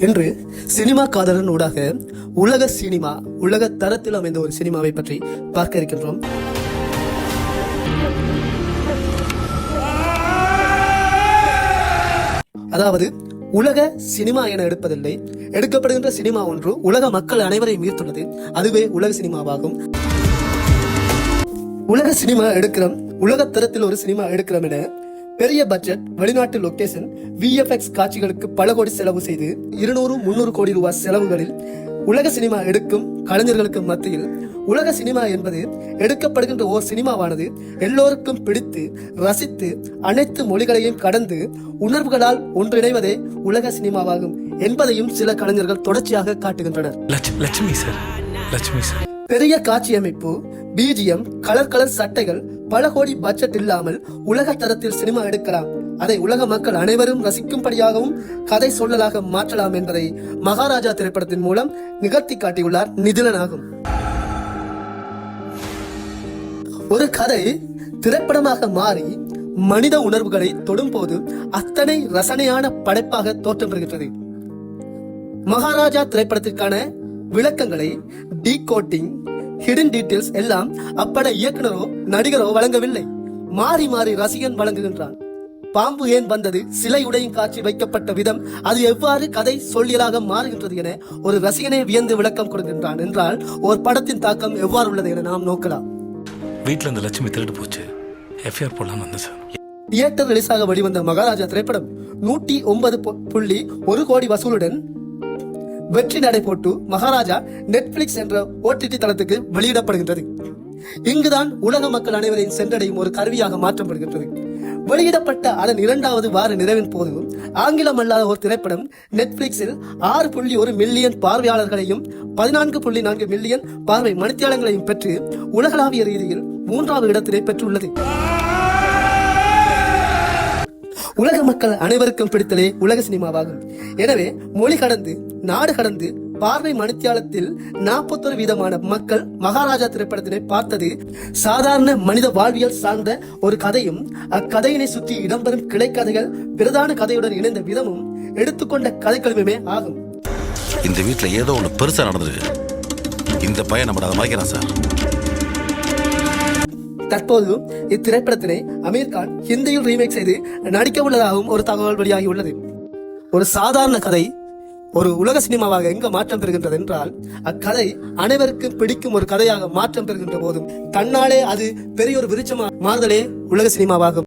இன்று சினிமா காதலன் ஊடாக உலக சினிமா உலக தரத்தில் அமைந்த ஒரு சினிமாவை பற்றி பார்க்க இருக்கின்றோம். அதாவது உலக சினிமா என எடுப்பதில்லை. எடுக்கப்படுகின்ற சினிமா ஒன்று உலக மக்கள் அனைவரையும் ஈர்த்துள்ளது. அதுவே உலக சினிமாவாகும். உலக சினிமா எடுக்கிறோம் உலக தரத்தில் ஒரு சினிமா எடுக்கிறோம் என பெரிய பட்ஜெட் வெளிநாட்டு லொகேஷன் விஎஃப்எக்ஸ் காட்சிகளுக்கு பல கோடி செலவு செய்து இருநூறு முன்னூறு கோடி ரூபாய் செலவுகளில் உலக சினிமா எடுக்கும் கலைஞர்களுக்கு மத்தியில் உலக சினிமா என்பது எடுக்கப்படுகின்ற ஓர் சினிமாவானது எல்லோருக்கும் பிடித்து ரசித்து அனைத்து மொழிகளையும் கடந்து உணர்வுகளால் ஒன்றிணைவதே உலக சினிமாவாகும் என்பதையும் சில கலைஞர்கள் தொடர்ச்சியாக காட்டுகின்றனர். லட்ச- லட்சுமி சார் லட்சுமி சார். பெரிய காட்சி அமைப்பு பிஜிஎம் கலர் கலர் சட்டைகள் பல கோடி பட்ஜெட் இல்லாமல் உலக தரத்தில் சினிமா எடுக்கலாம். அதை உலக மக்கள் அனைவரும் ரசிக்கும்படியாகவும் கதை சொல்லலாக மாற்றலாம் என்பதை மகாராஜா திரைப்படத்தின் மூலம் நிகழ்த்தி காட்டியுள்ளார் நிதிலன் ஆகும் ஒரு கதை திரைப்படமாக மாறி மனித உணர்வுகளை தொடும்போது அத்தனை ரசனையான படைப்பாக தோற்றம் பெறுகின்றது மகாராஜா திரைப்படத்திற்கான விளக்கங்களை டீ கோட்டிங் ஹிடன் டீடைல்ஸ் எல்லாம் அப்பட இயக்குனரோ நடிகரோ வழங்கவில்லை. மாறி மாறி ரசிகன் வழங்குகின்றான். பாம்பு ஏன் வந்தது? சிலை உடையும் காட்சி வைக்கப்பட்ட விதம் அது எவ்வாறு கதை சொல்லியலாக மாறுகின்றது என ஒரு ரசிகனை வியந்து விளக்கம் கொடுக்கின்றான் என்றால் ஒரு படத்தின் தாக்கம் எவ்வாறு உள்ளது என நாம் நோக்கலாம். வீட்டில் இந்த லட்சுமி திருட்டு போச்சு. எஃப்ஐஆர் போடலாம்னு வந்தேன் சார். தியேட்டர் ரிலீஸாக வெளிவந்த மகாராஜா திரைப்படம் நூற்றி ஒன்பது புள்ளி ஒரு கோடி வசூலுடன் வெற்றி நடை போட்டு மகாராஜா நெட்ஃபிளிக்ஸ் என்ற ஓடிடி தளத்துக்கு வெளியிடப்படுகின்றது. இங்குதான் உலக மக்கள் அனைவரையும் சென்றடையும் ஒரு கருவியாக மாற்றப்படுகின்றது. வெளியிடப்பட்ட அதன் இரண்டாவது வார நிறைவின் போது ஆங்கிலம் அல்லாத ஒரு திரைப்படம் நெட்ஃபிளிக்ஸில் ஆறு புள்ளி ஒரு மில்லியன் பார்வையாளர்களையும் பதினான்கு புள்ளி நான்கு மில்லியன் பார்வை மணித்தியாளங்களையும் பெற்று உலகளாவிய ரீதியில் மூன்றாவது இடத்தினை பெற்றுள்ளது. உலக மக்கள் அனைவருக்கும் பிடித்தலே உலக சினிமாவாகும். எனவே மொழி கடந்து நாடு கடந்து பார்வை மணித்தியாலத்தில் நாற்பத்தொரு வீதமான மக்கள் மகாராஜா திரைப்படத்தினை பார்த்தது சாதாரண மனித வாழ்வியல் சார்ந்த ஒரு கதையும் அக்கதையினை சுற்றி இடம்பெறும் கிளைக்கதைகள் பிரதான கதையுடன் இணைந்த விதமும் எடுத்துக்கொண்ட கதைக்களமே ஆகும். இந்த வீட்ல ஏதோ ஒண்ணு பெருசா நடந்திருக்கு. இந்த பையன் நம்ம அதை மறைக்கிறான் சார். தற்போது இத்திரைப்படத்தினை அமீர் கான் ஹிந்தியில் ரீமேக் செய்து நடிக்க உள்ளதாகவும் ஒரு தகவல் வெளியாகி உள்ளது. ஒரு சாதாரண கதை ஒரு உலக சினிமாவாக எங்க மாற்றம் பெறுகின்றது என்றால் அக்கதை அனைவருக்கும் பிடிக்கும் ஒரு கதையாக மாற்றம் பெறுகின்ற போதும் தன்னாலே அது பெரிய ஒரு விருட்சமா மாறுதலே உலக சினிமாவாகும்.